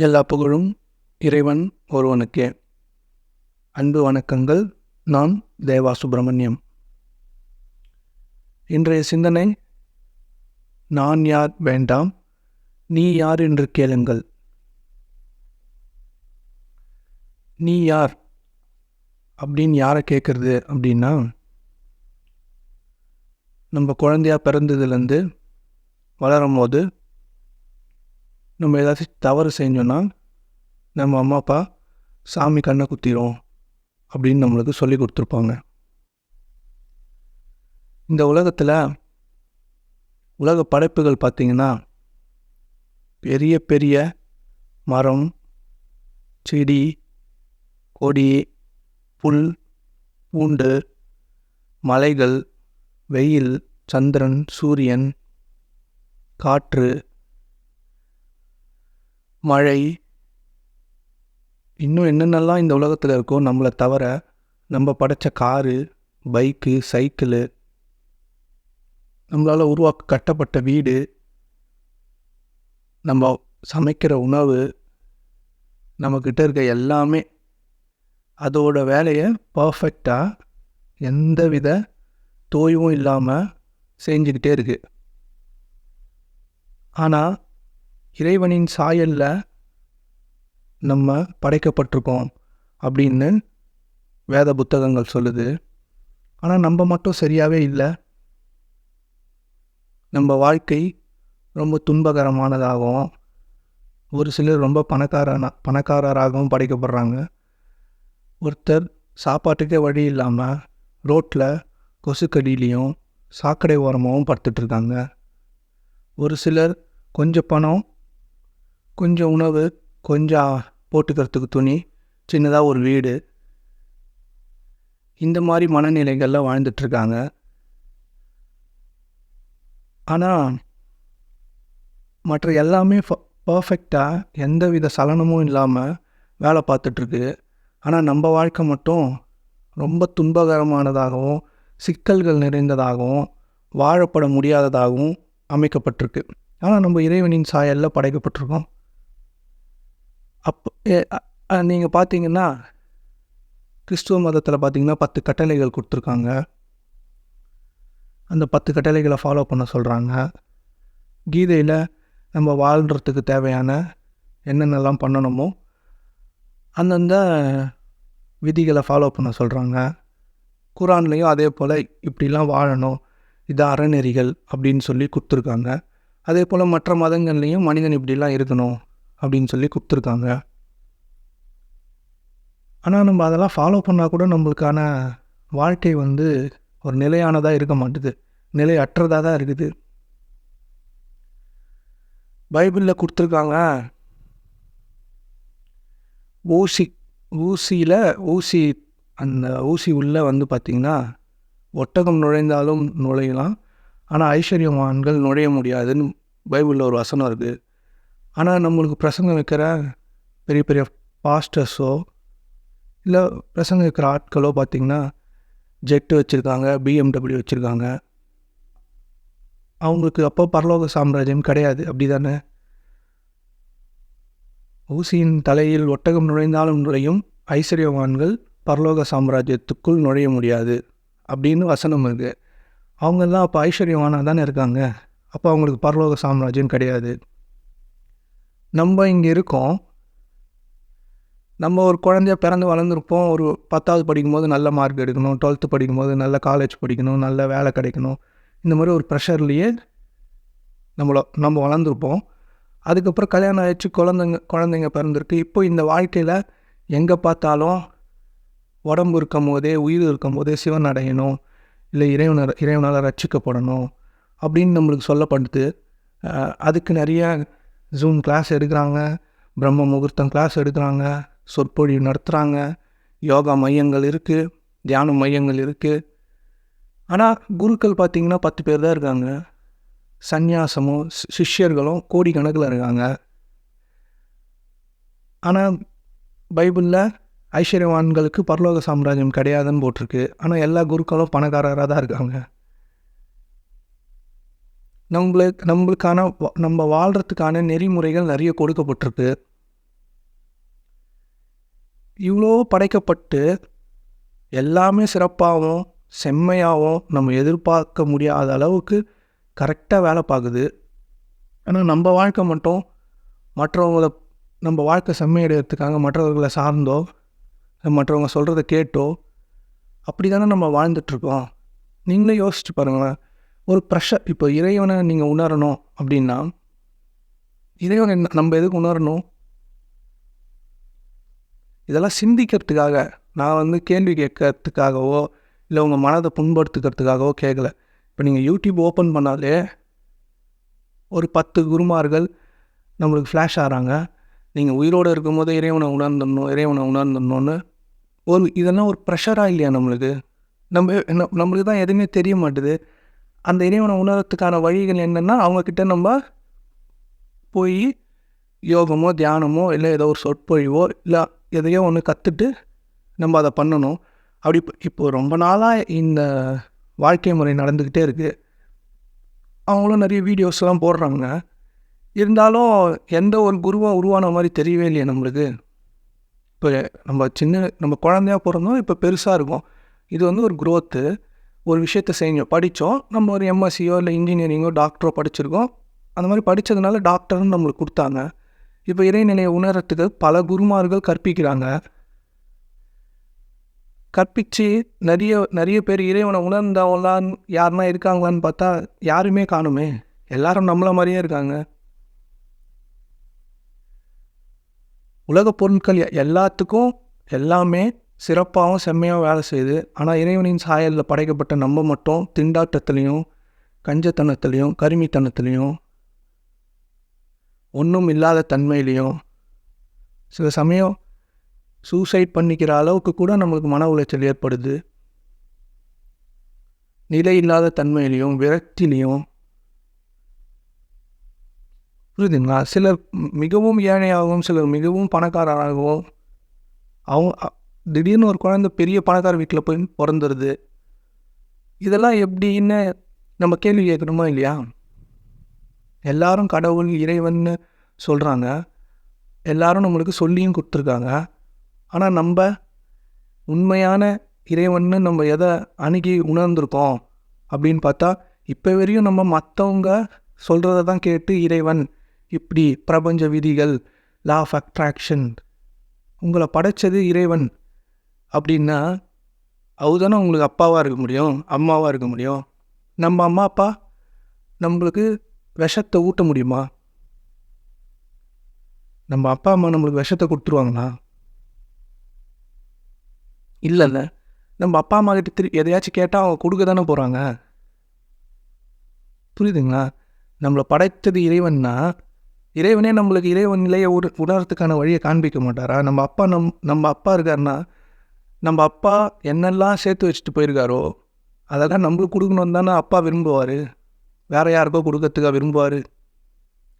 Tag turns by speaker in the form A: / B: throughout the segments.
A: எல்லா புகழும் இறைவன் ஒருவனுக்கே. அன்பு வணக்கங்கள் நான் தேவா சுப்பிரமணியம். இன்றைய சிந்தனை நான் யார் வேண்டாம் நீ யார் என்று கேளுங்கள். நீ யார் அப்படின்னு யாரை கேட்குறது அப்படின்னா நம்ம குழந்தையா பிறந்ததுலேருந்து வளரும் போது நம்ம ஏதாச்சும் தவறு செஞ்சோன்னா நம்ம அம்மா அப்பா சாமி கண்ணை குத்திரும் அப்படின்னு நம்மளுக்கு சொல்லி கொடுத்துருப்பாங்க. இந்த உலகத்தில் உலக படைப்புகள் பார்த்திங்கன்னா பெரிய பெரிய மரம் செடி கொடி புல் பூண்டு மலைகள் வெயில் சந்திரன் சூரியன் காற்று மழை. இன்னும் என்னென்னலாம் இந்த உலகத்தில் இருக்கோ நம்மளை தவிர நம்ம படைச்ச காரு பைக்கு சைக்கிளு நம்மளால் உருவாக்க கட்டப்பட்ட வீடு நம்ம சமைக்கிற உணவு நம்மக்கிட்ட இருக்க எல்லாமே அதோட வேலையை பர்ஃபெக்டாக எந்தவித தோய்வும் இல்லாமல் செஞ்சுக்கிட்டே இருக்குது ஆனால் இறைவனின் சாயலில் நம்ம படைக்கப்பட்டிருக்கோம் அப்படின்னு வேத புத்தகங்கள் சொல்லுது. ஆனால் நம்ம மட்டும் சரியாகவே இல்லை. நம்ம வாழ்க்கை ரொம்ப துன்பகரமானதாகவும் ஒரு சிலர் ரொம்ப பணக்காரனா பணக்காரராகவும் படைக்கப்படுறாங்க. ஒருத்தர் சாப்பாட்டுக்கே வழி இல்லாமல் ரோட்டில் கொசுக்கடியிலையும் சாக்கடை ஓரமாகவும் படுத்துட்ருக்காங்க ஒரு சிலர் கொஞ்சம் பணம் கொஞ்சம் உணவு கொஞ்சம் போட்டுக்கிறதுக்கு துணி சின்னதாக ஒரு வீடு. இந்த மாதிரி மனநிலைகளில் வாழ்ந்துட்டுருக்காங்க ஆனால் மற்ற எல்லாமே பர்ஃபெக்டாக எந்த வித சலனமும் இல்லாமல் வேலை பார்த்துட்ருக்கு. ஆனால் நம்ம வாழ்க்கை மட்டும் ரொம்ப துன்பகரமானதாகவும் சிக்கல்கள் நிறைந்ததாகவும் வாழப்பட முடியாததாகவும் அமைக்கப்பட்டிருக்கு. ஆனால் நம்ம இறைவனின் சாயலில் படைக்கப்பட்டிருக்கோம். அப்போ நீங்கள் பார்த்தீங்கன்னா கிறிஸ்துவ மதத்தில் பார்த்தீங்கன்னா பத்து கட்டளைகள் கொடுத்துருக்காங்க. அந்த பத்து கட்டளைகளை ஃபாலோ பண்ண சொல்கிறாங்க கீதையில் நம்ம வாழ்கிறதுக்கு தேவையான என்னென்னலாம் பண்ணணுமோ அந்தந்த விதிகளை ஃபாலோ பண்ண சொல்கிறாங்க குரான்லேயும் அதே போல் இப்படிலாம் வாழணும். இது அறநெறிகள் அப்படின்னு சொல்லி கொடுத்துருக்காங்க. அதே போல் மற்ற மதங்கள்லேயும் மனிதன் இப்படிலாம் இருக்கணும். அப்படின்னு சொல்லி கொடுத்துருக்காங்க. ஆனால் நம்ம அதெல்லாம் ஃபாலோ பண்ணால் கூட நம்மளுக்கான வாழ்க்கை வந்து ஒரு நிலையானதாக இருக்க மாட்டுது. நிலையற்றதாக தான் இருக்குது. பைபிளில் கொடுத்துருக்காங்க. ஊசி ஊசியில் ஊசி அந்த ஊசி உள்ளே வந்து பார்த்திங்கன்னா ஒட்டகம் நுழைந்தாலும் நுழையலாம். ஆனால் ஐஸ்வர்யவான்கள் நுழைய முடியாதுன்னு பைபிளில் ஒரு வசனம் இருக்குது ஆனால் நம்மளுக்கு பிரசங்கம் வைக்கிற பெரிய பெரிய பாஸ்டர்ஸோ இல்லை பிரசங்கம் வைக்கிற ஆட்களோ பார்த்திங்கன்னா ஜெட்டு வச்சுருக்காங்க பிஎம்டபிள்யூ வச்சுருக்காங்க. அவங்களுக்கு அப்போ பரலோக சாம்ராஜ்யம் கிடையாது அப்படி தானே ஊசியின் தலையில் ஒட்டகம் நுழைந்தாலும் நுழையும் ஐஸ்வர்யவான்கள் பரலோக சாம்ராஜ்யத்துக்குள் நுழைய முடியாது அப்படின்னு வசனம் இருக்குது அவங்கெல்லாம் அப்போ ஐஸ்வர்யவானாக தானே இருக்காங்க? அப்போ அவங்களுக்கு பரலோக சாம்ராஜ்யம் கிடையாது. நம்ம இங்கே இருக்கோம். நம்ம ஒரு குழந்தைய பிறந்து வளர்ந்துருப்போம். ஒரு பத்தாவது படிக்கும்போது நல்ல மார்க் எடுக்கணும். டுவெல்த்து படிக்கும்போது நல்ல காலேஜ் படிக்கணும். நல்ல வேலை கிடைக்கணும். இந்த மாதிரி ஒரு ப்ரெஷர்லேயே நம்மள நம்ம வளர்ந்துருப்போம். அதுக்கப்புறம் கல்யாணம் ஆயிடுச்சு. குழந்தைங்க குழந்தைங்க பிறந்திருக்கு. இப்போ இந்த வாழ்க்கையில் எங்கே பார்த்தாலும் உடம்பு இருக்கும் போதே உயிர் இருக்கும் போதே சிவன் அடையணும். இல்லை இறைவனர் இறைவனால் ரட்சிக்கப்படணும். அப்படின்னு நம்மளுக்கு சொல்லப்படுது. அதுக்கு நிறைய ஜூம் கிளாஸ் எடுக்கிறாங்க பிரம்ம முகூர்த்தம் கிளாஸ் எடுக்கிறாங்க சொற்பொழிவு நடத்துகிறாங்க யோகா மையங்கள் இருக்குது தியான மையங்கள் இருக்குது ஆனால் குருக்கள் பார்த்திங்கன்னா பத்து பேர் தான் இருக்காங்க. சந்நியாசமும் சிஷ்யர்களும் கோடிக்கணக்கில் இருக்காங்க. ஆனால் பைபிளில் ஐஸ்வர்யவான்களுக்கு பரலோக சாம்ராஜ்யம் கிடையாதுன்னு போட்டிருக்கு. ஆனால் எல்லா குருக்களும் பணக்காரராக தான் இருக்காங்க. நம்மளுக்கு நம்மளுக்கான நம்ம வாழ்கிறதுக்கான நெறிமுறைகள் நிறைய கொடுக்கப்பட்டிருக்கு. இவ்வளோ படைக்கப்பட்டு எல்லாமே சிறப்பாகவும் செம்மையாகவும் நம்ம எதிர்பார்க்க முடியாத அளவுக்கு கரெக்டாக வேலை பார்க்குது. ஆனால் நம்ம வாழ்க்கை மட்டும் மற்றவங்கள நம்ம வாழ்க்கை செம்மையடைகிறதுக்காக மற்றவர்களை சார்ந்தோ மற்றவங்க சொல்கிறத கேட்டோ அப்படி தானே நம்ம வாழ்ந்துட்டுருக்கோம் நீங்களே யோசிச்சு பாருங்களேன். ஒரு ப்ரெஷர் இப்போ இறைவனை நீங்கள் உணரணும் அப்படின்னா இறைவனை என்ன- நம்ம எதுக்கு உணரணும்? இதெல்லாம் சிந்திக்கிறதுக்காக நான் வந்து கேள்வி கேட்கறதுக்காகவோ இல்லை உங்கள் மனதை புண்படுத்துக்கிறதுக்காகவோ கேட்கல இப்போ நீங்கள் யூடியூப் ஓப்பன் பண்ணாலே ஒரு பத்து குருமார்கள் நம்மளுக்கு ஃப்ளாஷ் ஆகிறாங்க. நீங்கள் உயிரோடு இருக்கும்போது இறைவனை உணர்ந்துடணும் இறைவனை உணர்ந்துடணும்னு ஒரு இதெல்லாம் ஒரு ப்ரெஷராக இல்லையா நம்மளுக்கு? நம்ம நம்ம- நம்மளுக்கு தான் எதுவுமே தெரிய மாட்டுது. அந்த இறைவனை உணரத்துக்கான வழிகள் என்னென்னா அவங்கக்கிட்ட நம்ம போய் யோகமோ தியானமோ இல்லை ஏதோ ஒரு சொற்பொழிவோ இல்லை எதையோ ஒன்று கற்றுட்டு நம்ம அதை பண்ணணும். அப்படி இப்போ ரொம்ப நாளாக இந்த வாழ்க்கை முறை நடந்துக்கிட்டே இருக்குது அவங்களும் நிறைய வீடியோஸ்லாம் போடுறாங்க. இருந்தாலும் எந்த ஒரு குருவாக உருவான மாதிரி தெரியவே இல்லையே நம்மளுக்கு. இப்போ நம்ம சின்ன நம்ம குழந்தையா பிறந்தோம் இப்போ பெருசாக இருக்கும். இது வந்து ஒரு குரோத்து ஒரு விஷயத்த செஞ்சோம் படித்தோம். நம்ம ஒரு எம்எஸ்சியோ இல்லை இன்ஜினியரிங்கோ டாக்டரோ படிச்சிருக்கோம். அந்த மாதிரி படித்ததுனால டாக்டர்னு நம்மளுக்கு கொடுத்தாங்க. இப்போ இறைநிலையை உணரத்துக்கு பல குருமார்கள் கற்பிக்கிறாங்க. கற்பித்து நிறைய நிறைய பேர் இறைவனை உணர்ந்தவங்களான் யாருன்னா இருக்காங்களான்னு பார்த்தா யாருமே காணுமே. எல்லாரும் நம்மள மாதிரியே இருக்காங்க. உலக பொருட்கள் எல்லாத்துக்கும் எல்லாமே சிறப்பாகவும் செம்மையாக வேலை செய்யுது ஆனால் இறைவனின் சாயலில் படைக்கப்பட்ட நம்ம மட்டும் திண்டாட்டத்துலேயும் கஞ்சத்தனத்துலேயும் கருமித்தனத்துலேயும் ஒன்றும் இல்லாத தன்மையிலையும் சில சமயம் சூசைட் பண்ணிக்கிற அளவுக்கு கூட நம்மளுக்கு மன உளைச்சல் ஏற்படுது. நிலை இல்லாத தன்மையிலையும் விரக்திலையும் புரியுதுங்களா? சிலர் மிகவும் ஏழையாகவும் சிலர் மிகவும் பணக்காரராகவும் அவங்க திடீர்னு ஒரு குழந்தை பெரிய பணக்கார வீட்டில் போய் பிறந்துடுது இதெல்லாம் எப்படின்னு நம்ம கேள்வி கேட்கணுமா இல்லையா? எல்லாரும் கடவுள் இறைவன்னு சொல்கிறாங்க எல்லாரும் நம்மளுக்கு சொல்லியும் கொடுத்துருக்காங்க. ஆனால் நம்ம உண்மையான இறைவன்னு நம்ம எதை அணுகி உணர்ந்திருக்கோம் அப்படின்னு பார்த்தா இப்போ வரையும் நம்ம மற்றவங்க சொல்கிறத தான் கேட்டு இறைவன் இப்படி பிரபஞ்ச விதிகள் லா ஆஃப் அட்ராக்ஷன் உங்களை படைச்சது இறைவன். அப்படின்னா அவர் தானே உங்களுக்கு அப்பாவாக இருக்க முடியும் அம்மாவாக இருக்க முடியும். நம்ம அம்மா அப்பா நம்மளுக்கு விஷத்தை ஊட்ட முடியுமா? நம்ம அப்பா அம்மா நம்மளுக்கு விஷத்தை கொடுத்துருவாங்களா? இல்லைல்ல. நம்ம அப்பா அம்மா கிட்ட திரு எதையாச்சும் கேட்டால் அவங்க கொடுக்க தானே போகிறாங்க புரியுதுங்களா? நம்மளை படைத்தது இறைவன்னா இறைவனே நம்மளுக்கு இறைவன் நிலையை உணர்றதுக்கான வழியை காண்பிக்க மாட்டாரா? நம்ம அப்பா நம் நம்ம அப்பா இருக்காருன்னா நம்ம அப்பா என்னெல்லாம் சேர்த்து வச்சுட்டு போயிருக்காரோ அதெல்லாம் நம்மளுக்கு கொடுக்கணும் தானே அப்பா விரும்புவார். வேறு யாருக்கோ கொடுக்கறதுக்காக விரும்புவார்.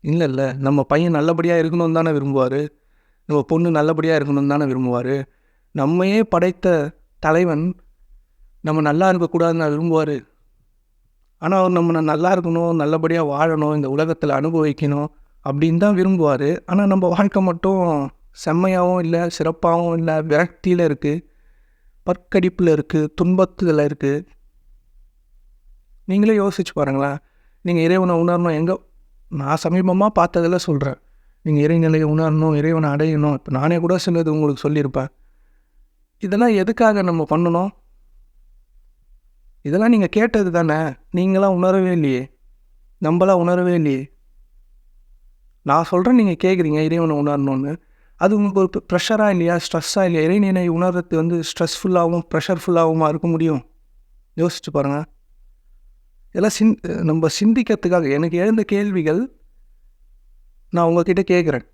A: இல்லை இல்லை நம்ம பையன் நல்லபடியாக இருக்கணும் தானே விரும்புவார். நம்ம பொண்ணு நல்லபடியாக இருக்கணும் தானே விரும்புவார். நம்மையே படைத்த தலைவன் நம்ம நல்லா இருக்கக்கூடாதுன்னு விரும்புவார். ஆனால் அவர் நம்ம நல்லா இருக்கணும் நல்லபடியாக வாழணும் இந்த உலகத்தில் அனுபவிக்கணும் அப்படின்னு தான் விரும்புவார். ஆனால் நம்ம வாழ்க்கை மட்டும் செம்மையாகவும் இல்லை சிறப்பாகவும் இல்லை விரக்தியில் இருக்குது பற்கடிப்பில் இருக்குது துன்பத்தில் இருக்குது நீங்களே யோசிச்சு பாருங்களேன். நீங்கள் இறைவனை உணரணும் எங்கே நான் சமீபமாக பார்த்ததில் சொல்கிறேன் நீங்கள் இறைநிலையை உணரணும் இறைவனை அடையணும். இப்போ நானே கூட சிலது உங்களுக்கு சொல்லியிருப்பேன். இதெல்லாம் எதுக்காக நம்ம பண்ணணும்? இதெல்லாம் நீங்கள் கேட்டது தானே. நீங்களாம் உணரவே இல்லையே. நம்மளாம் உணரவே இல்லையே. நான் சொல்கிறேன் நீங்கள் கேட்குறீங்க இறைவனை உணரணும்னு. அது உங்களுக்கு ஒரு ப்ரெஷராக இல்லையா? ஸ்ட்ரெஸ்ஸாக இல்லையா? இறைநினை உணர்றது வந்து ஸ்ட்ரெஸ்ஃபுல்லாகவும் ப்ரெஷர்ஃபுல்லாகவும் இருக்க முடியும்? யோசிச்சு பாருங்கள் இதெல்லாம் சிந் நம்ம சிந்திக்கிறதுக்காக எனக்கு எழுந்த கேள்விகள் நான் உங்ககிட்ட கேட்குறேன்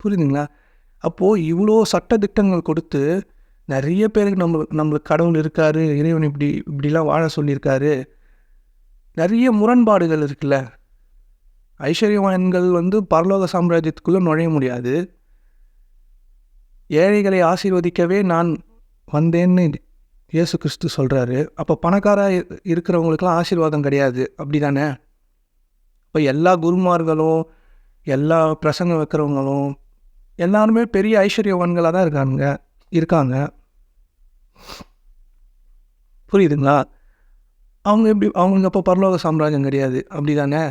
A: புரியுதுங்களா? அப்போது இவ்வளோ சட்டதிட்டங்கள் கொடுத்து நிறைய பேருக்கு நம்ம நம்மளுக்கு கடவுள் இருக்காரு இறைவன் இப்படி இப்படிலாம் வாழ சொல்லியிருக்காரு. நிறைய முரண்பாடுகள் இருக்குல்ல? ஐஸ்வர்யவான்கள் வந்து பரலோக சாம்ராஜ்யத்துக்குள்ளே நுழைய முடியாது. ஏழைகளை ஆசீர்வதிக்கவே நான் வந்தேன்னு இயேசு கிறிஸ்து சொல்கிறாரு அப்போ பணக்காராக இருக்கிறவங்களுக்கெல்லாம் ஆசீர்வாதம் கிடையாது. அப்படி தானே இப்போ எல்லா குருமார்களும் எல்லா பிரசங்கம் வைக்கிறவங்களும் எல்லாருமே பெரிய ஐஸ்வர்யவான்களாக தான் இருக்காங்க இருக்காங்க. புரியுதுங்களா? அவங்க எப்படி அவங்களுக்கு அப்போ பரலோக சாம்ராஜ்யம் கிடையாது. அப்படி தானே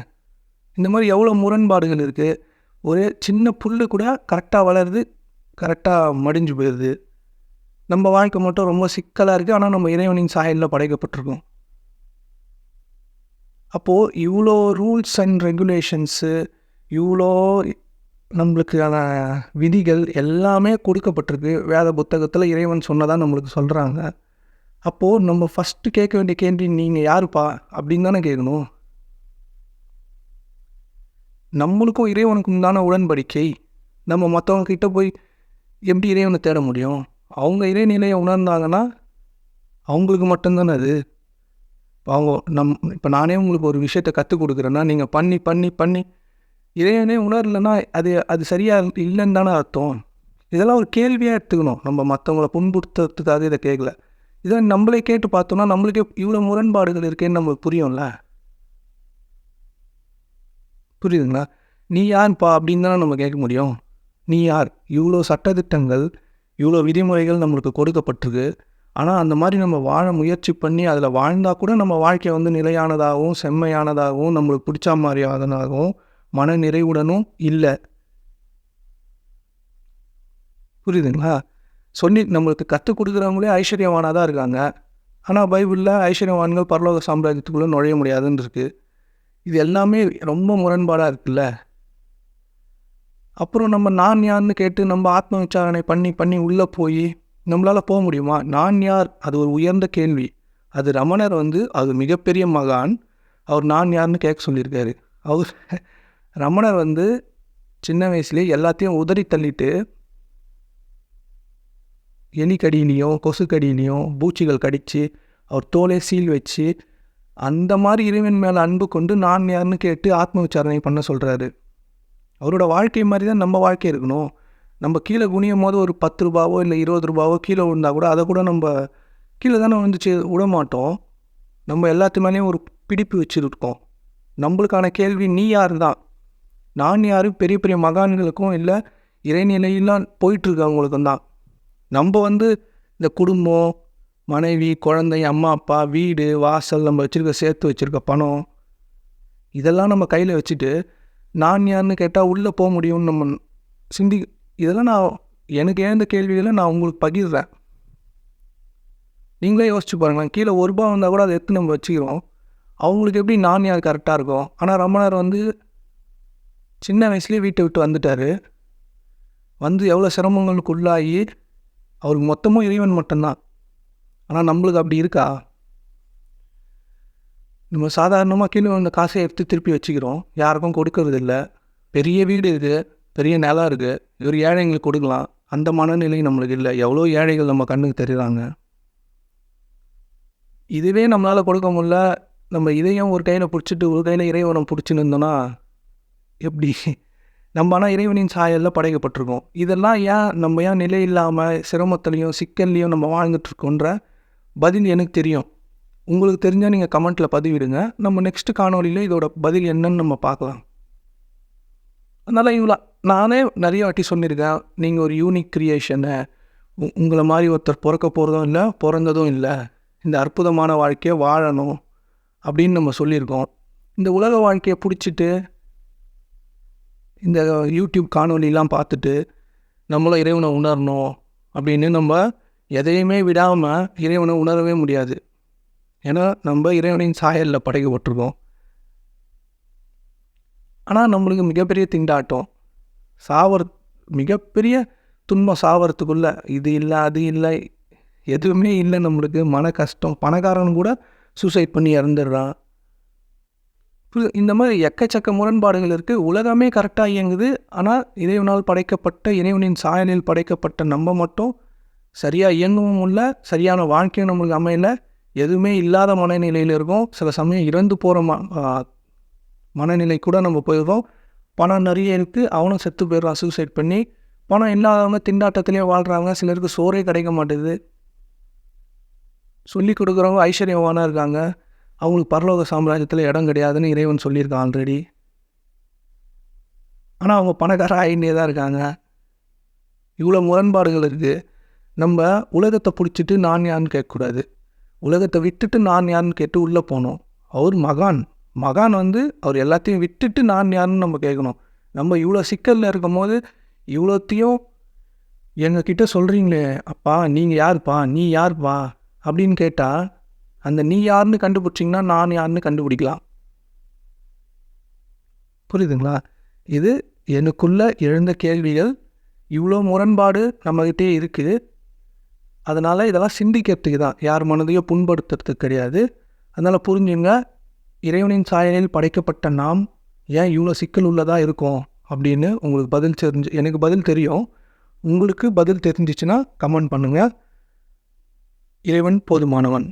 A: இந்த மாதிரி எவ்வளோ முரண்பாடுகள் இருக்குது ஒரே சின்ன புல் கூட கரெக்டாக வளருது கரெக்டாக மடிஞ்சு போயிடுது நம்ம வாழ்க்கை மட்டும் ரொம்ப சிக்கலாக இருக்குது ஆனால் நம்ம இறைவனின் சாயலில் படைக்கப்பட்டிருக்கோம். அப்போது இவ்வளோ ரூல்ஸ் அண்ட் ரெகுலேஷன்ஸு இவ்வளோ நம்மளுக்கான விதிகள் எல்லாமே கொடுக்கப்பட்டிருக்கு. வேத புத்தகத்தில் இறைவன் சொன்னதாக நம்மளுக்கு சொல்கிறாங்க அப்போது நம்ம ஃபஸ்ட்டு கேட்க வேண்டிய கேள்வி நீங்கள் யாருப்பா? அப்படின்னு தானே கேட்கணும். நம்மளுக்கும் இறைவனுக்கும் தானே உடன்படிக்கை. நம்ம மற்றவங்கக்கிட்ட போய் எப்படி இறைவனை தேட முடியும்? அவங்க இறைநிலையை உணர்ந்தாங்கன்னா அவங்களுக்கு மட்டும்தானே அது? இப்போ அவங்க நம் இப்போ நானே உங்களுக்கு ஒரு விஷயத்தை கற்றுக் கொடுக்குறேன்னா நீங்கள் பண்ணி பண்ணி பண்ணி இறைவனே உணரலைன்னா அது அது சரியாக இல்லைன்னு தானே அர்த்தம். இதெல்லாம் ஒரு கேள்வியாக எடுத்துக்கணும். நம்ம மற்றவங்கள புண்படுத்துறதுக்காக இதை கேட்கல. இதை நம்மளே கேட்டு பார்த்தோம்னா நம்மளுக்கே இவ்வளோ முரண்பாடுகள் இருக்கேன்னு நம்மளுக்கு புரியும்ல? புரியுதுங்களா? நீ யார்ப்பா அப்படின்னு தானே நம்ம கேட்க முடியும். நீ யார்? இவ்வளோ சட்டத்திட்டங்கள் இவ்வளோ விதிமுறைகள் நம்மளுக்கு கொடுக்கப்பட்டிருக்கு. ஆனால் அந்த மாதிரி நம்ம வாழ முயற்சி பண்ணி அதில் வாழ்ந்தால் கூட நம்ம வாழ்க்கை வந்து நிலையானதாகவும் செம்மையானதாகவும் நம்மளுக்கு பிடிச்ச மாதிரியானதாகவும் மன நிறைவுடனும் இல்லை. புரியுதுங்களா? சொல்லி நம்மளுக்கு கற்றுக் கொடுக்குறவங்களே ஐஸ்வர்யவானாக தான் இருக்காங்க. ஆனால் பைபிளில் ஐஸ்வர்யவான்கள் பரலோக சாம்ராஜ்யத்துக்குள்ளே நுழைய முடியாதுன்னு இருக்குது இது எல்லாமே ரொம்ப முரண்பாடாக இருக்குல்ல? அப்புறம் நம்ம நான் யார்னு கேட்டு நம்ம ஆத்ம விசாரணை பண்ணி பண்ணி உள்ளே போய் நம்மளால் போக முடியுமா? நான் யார்? அது ஒரு உயர்ந்த கேள்வி. அது ரமணர் வந்து அது மிகப்பெரிய மகான். அவர் நான் யார்னு கேட்க சொல்லியிருக்காரு. அவர் ரமணர் வந்து சின்ன வயசுலேயே எல்லாத்தையும் உதறி தள்ளிட்டு எலி கடியிலையும் கொசு கடியிலையும் பூச்சிகள் கடித்து அவர் தோலை சீல் வச்சு அந்த மாதிரி இறைவன் மேலே அன்பு கொண்டு நான் யாருன்னு கேட்டு ஆத்ம விசாரணை பண்ண சொல்கிறாரு அவரோட வாழ்க்கை மாதிரி தான் நம்ம வாழ்க்கை இருக்கணும். நம்ம கீழே குனியும் போது ஒரு பத்து ரூபாவோ இல்லை இருபது ரூபாவோ கீழே விழுந்தால் கூட அதை கூட நம்ம கீழே தானே விழுந்துச்சு விட மாட்டோம். நம்ம எல்லாத்து மேலேயும் ஒரு பிடிப்பு வச்சுருக்கோம். நம்மளுக்கான கேள்வி நீ யார் தான்? நான் யார்? பெரிய பெரிய மகான்களுக்கும் இல்லை இறைநிலையெல்லாம் போயிட்டுருக்கவங்களுக்கும் தான். நம்ம வந்து இந்த குடும்பம் மனைவி குழந்தை அம்மா அப்பா வீடு வாசல் நம்ம வச்சுருக்க சேர்த்து வச்சுருக்க பணம் இதெல்லாம் நம்ம கையில் வச்சுட்டு நான் யாருன்னு கேட்டால் உள்ளே போக முடியும்னு நம்ம சிந்தி இதெல்லாம் நான் எனக்கு ஏந்த கேள்விகளை நான் உங்களுக்கு பகிர்றேன். நீங்களே யோசிச்சு பாருங்களேன். கீழே ஒரு ரூபா வந்தால் கூட அதை எடுத்து நம்ம வச்சுக்கிறோம். அவங்களுக்கு எப்படி நான் யார் கரெக்டாக இருக்கும்? ஆனால் ரமணர் வந்து சின்ன வயசுலேயே வீட்டை விட்டு வந்துட்டார். வந்து எவ்வளோ சிரமங்களுக்கு உள்ளாகி அவருக்கு மொத்தமும் இறைவன் மட்டும்தான். ஆனால் நம்மளுக்கு அப்படி இருக்கா? நம்ம சாதாரணமாக கீழே வந்த காசை எடுத்து திருப்பி வச்சுக்கிறோம். யாருக்கும் கொடுக்கறது இல்லை பெரிய வீடு இருக்குது பெரிய நிலம் இருக்குது இவர் ஏழைங்களுக்கு கொடுக்கலாம். அந்த மனநிலை நம்மளுக்கு இல்லை. எவ்வளோ ஏழைகள் நம்ம கண்ணுக்கு தெரியுறாங்க? இதுவே நம்மளால் கொடுக்க முடில நம்ம இதையும் ஒரு கையில் பிடிச்சிட்டு ஒரு கையில் இறைவனம் பிடிச்சின்னு இருந்தோன்னா எப்படி? நம்ம ஆனால் இறைவனின் சாயலில் படைக்கப்பட்டிருக்கோம். இதெல்லாம் ஏன் நம்ம ஏன் நிலை இல்லாமல் சிரமத்துலேயும் சிக்கல்லையும் நம்ம வாழ்ந்துட்டுருக்கோன்ற பதில் எனக்கு தெரியும். உங்களுக்கு தெரிஞ்சால் நீங்கள் கமெண்ட்டில் பதிவிடுங்க. நம்ம நெக்ஸ்ட்டு காணொலியில் இதோட பதில் என்னன்னு நம்ம பார்க்கலாம். அதனால் இவ்வளோ நானே நிறைய வாட்டி சொல்லியிருக்கேன். நீங்கள் ஒரு யூனிக் க்ரியேஷனை உங்களை மாதிரி ஒருத்தர் பிறக்க போகிறதும் இல்லை பிறந்ததும் இல்லை. இந்த அற்புதமான வாழ்க்கையை வாழணும் அப்படின்னு நம்ம சொல்லியிருக்கோம். இந்த உலக வாழ்க்கையை பிடிச்சிட்டு இந்த யூடியூப் காணொலிலாம் பார்த்துட்டு நம்மளும் இறைவனை உணரணும் அப்படின்னு நம்ம எதையுமே விடாமல் இறைவனை உணரவே முடியாது. ஏன்னா நம்ம இறைவனின் சாயலில் படைக்கப்பட்டிருக்கோம் ஆனால் நம்மளுக்கு மிகப்பெரிய திண்டாட்டம். சாவர் மிகப்பெரிய துன்பம் சாவறதுக்குள்ளே இது இல்லை அது இல்லை எதுவுமே இல்லை நம்மளுக்கு. மன கஷ்டம். பணக்காரன் கூட சூசைட் பண்ணி இறந்துடுறான். இந்த மாதிரி எக்கச்சக்க முரண்பாடுகள் இருக்குது உலகமே கரெக்டாக இயங்குது. ஆனால் இறைவனால் படைக்கப்பட்ட இறைவனின் சாயலில் படைக்கப்பட்ட நம்ம மட்டும் சரியாக இயங்கவும் இல்லை சரியான வாழ்க்கையும் நம்மளுக்கு அமையல எதுவுமே இல்லாத மனநிலையில் இருக்கும். சில சமயம் இறந்து போகிற ம மனநிலை கூட நம்ம போயிடுவோம் பணம் நிறைய இருக்குது அவனும் செத்து போயிடுறான் சூசைட் பண்ணி. பணம் இல்லாதவங்க திண்டாட்டத்திலே வாழ்கிறாங்க சிலருக்கு சோறே கிடைக்க மாட்டேது சொல்லி கொடுக்குறவங்க ஐஸ்வர்யவானாக இருக்காங்க. அவங்களுக்கு பரலோக சாம்ராஜ்யத்தில் இடம் கிடையாதுன்னு இறைவன் சொல்லியிருக்கான் ஆல்ரெடி ஆனால் அவங்க பணக்கார ஆகிட்டே தான் இருக்காங்க. இவ்வளோ முரண்பாடுகள் இருக்குது நம்ம உலகத்தை பிடிச்சிட்டு நான் யாருன்னு கேட்கக்கூடாது. உலகத்தை விட்டுட்டு நான் யாருன்னு கேட்டு உள்ளே போகணும் அவர் மகான். மகான் வந்து அவர் எல்லாத்தையும் விட்டுட்டு நான் யாருன்னு நம்ம கேட்கணும். நம்ம இவ்வளோ சிக்கலில் இருக்கும் போது இவ்வளோத்தையும் எங்ககிட்ட சொல்கிறீங்களே அப்பா நீங்கள் யாருப்பா? நீ யாருப்பா? அப்படின்னு கேட்டால் அந்த நீ யாருன்னு கண்டுபிடிச்சிங்கன்னா நான் யாருன்னு கண்டுபிடிக்கலாம். புரியுதுங்களா? இது எனக்குள்ளே எழுந்த கேள்விகள். இவ்வளோ முரண்பாடு நம்மக்கிட்டே இருக்குது. அதனால் இதெல்லாம் சிந்திக்கிறதுக்கு தான். யார் மனதையும் புண்படுத்துறதுக்கு கிடையாது. அதனால் புரிஞ்சுங்க இறைவனின் சாயலில் படைக்கப்பட்ட நாம் ஏன் இவ்வளோ சிக்கல் உள்ளதாக இருக்கும் அப்படின்னு உங்களுக்கு பதில் தெரிஞ்சு எனக்கு பதில் தெரியும். உங்களுக்கு பதில் தெரிஞ்சிச்சுன்னா கமெண்ட் பண்ணுங்கள் இறைவன் போதுமானவன்.